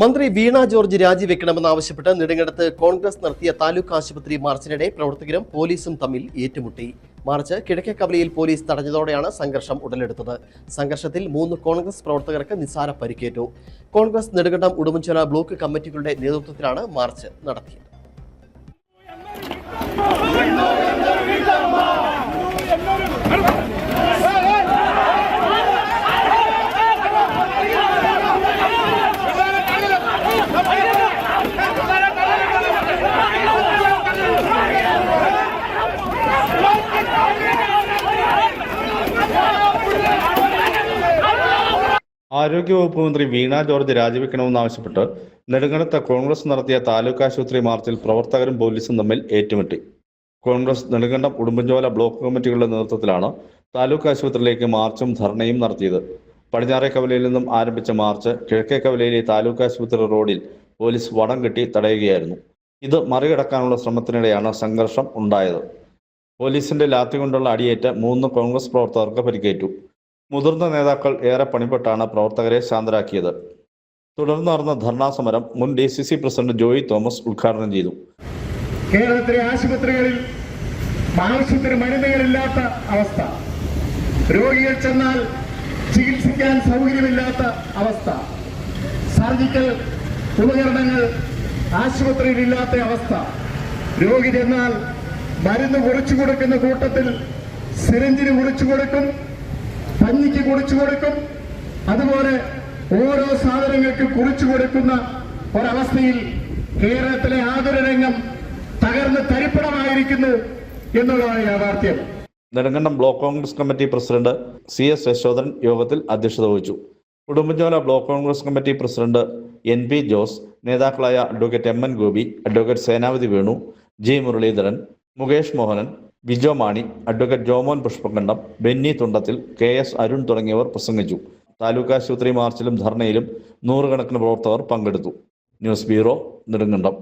മന്ത്രി വീണ ജോർജ് രാജിവെക്കണമെന്നാവശ്യപ്പെട്ട് നെടുങ്ങടത്ത് കോൺഗ്രസ് നടത്തിയ താലൂക്ക് ആശുപത്രി മാർച്ചിനിടെ പ്രവർത്തകരും പോലീസും തമ്മിൽ ഏറ്റുമുട്ടി. മാർച്ച് കിഴക്കേക്കവലയിൽ പോലീസ് തടഞ്ഞതോടെയാണ് സംഘർഷം ഉടലെടുത്തത്. സംഘർഷത്തിൽ മൂന്ന് കോൺഗ്രസ് പ്രവർത്തകർക്ക് നിസ്സാര പരിക്കേറ്റു. കോൺഗ്രസ് നെടുങ്കണ്ടം ഉടുമ്പൻചോല ബ്ലോക്ക് കമ്മിറ്റികളുടെ നേതൃത്വത്തിലാണ് മാർച്ച് നടത്തിയത്. ആരോഗ്യവകുപ്പ് മന്ത്രി വീണ ജോർജ് രാജിവെക്കണമെന്നാവശ്യപ്പെട്ട് നെടുങ്കണ്ടത്ത് കോൺഗ്രസ് നടത്തിയ താലൂക്ക് ആശുപത്രി മാർച്ചിൽ പ്രവർത്തകരും പോലീസും തമ്മിൽ ഏറ്റുമുട്ടി. കോൺഗ്രസ് നെടുങ്കണ്ടം ഉടുമ്പൻചോല ബ്ലോക്ക് കമ്മിറ്റികളുടെ നേതൃത്വത്തിലാണ് താലൂക്ക് ആശുപത്രിയിലേക്ക് മാർച്ചും ധർണയും നടത്തിയത്. പടിഞ്ഞാറേ കവലയിൽ നിന്നും ആരംഭിച്ച മാർച്ച് കിഴക്കേ കവലയിലെ താലൂക്ക് ആശുപത്രി റോഡിൽ പോലീസ് വടം കെട്ടി തടയുകയായിരുന്നു. ഇത് മറികടക്കാനുള്ള ശ്രമത്തിനിടെയാണ് സംഘർഷം ഉണ്ടായത്. പോലീസിന്റെ ലാത്തി കൊണ്ടുള്ള അടിയേറ്റ് മൂന്ന് കോൺഗ്രസ് പ്രവർത്തകർക്ക് പരിക്കേറ്റു. മുതിർന്ന നേതാക്കൾ ഏറെ പണിപ്പെട്ടാണ് പ്രവർത്തകരെ ശാന്തരാക്കിയത്. തുടർന്ന് നടന്ന ധർണാ സമരം മുൻ D C C president Joy Thomas ഉദ്ഘാടനം ചെയ്തു. കേരളത്തിലെ ആശുപത്രികളിൽ ആവശ്യത്തിന് മരുന്നുകളില്ലാത്ത അവസ്ഥ. രോഗികൾ ചെന്നാൽ ചികിത്സിക്കാൻ സൗകര്യമില്ലാത്ത അവസ്ഥ. സർജിക്കൽ ഉപകരണങ്ങൾ ആശുപത്രിയിൽ ഇല്ലാത്ത അവസ്ഥ. രോഗി ചെന്നാൽ മരുന്ന് കുറിച്ചു കൊടുക്കുന്ന കൂട്ടത്തിൽ സിറിഞ്ചിന് കുറിച്ചു കൊടുക്കും. പഞ്ഞിക്ക് കുറിച്ചു കൊടുക്കും. അതുപോലെ ഓരോ സാധനങ്ങൾക്ക് കുറിച്ചു കൊടുക്കുന്ന ഒരവസ്ഥയിൽ കേരളത്തിലെ ആതുര രംഗം തകർന്ന് തരിപ്പണമായിരിക്കുന്നു എന്നുള്ളതാണ് യാഥാർത്ഥ്യം. Nedumkandam block Congress committee president C S Yashodharan യോഗത്തിൽ അധ്യക്ഷത വഹിച്ചു. Udumbanchola block Congress committee president N P Jose നേതാക്കളായ advocate M N Gopi advocate Senapathi Venu G Muraleedharan Mukesh Mohanan Vijo Mani advocate Jomon Pushpakandam Benny Thundathil K S Arun തുടങ്ങിയവർ പ്രസംഗിച്ചു. താലൂക്ക് ആശുപത്രി മാർച്ചിലും ധർണയിലും നൂറുകണക്കിന് പ്രവർത്തകർ പങ്കെടുത്തു. News bureau Nedumkandam.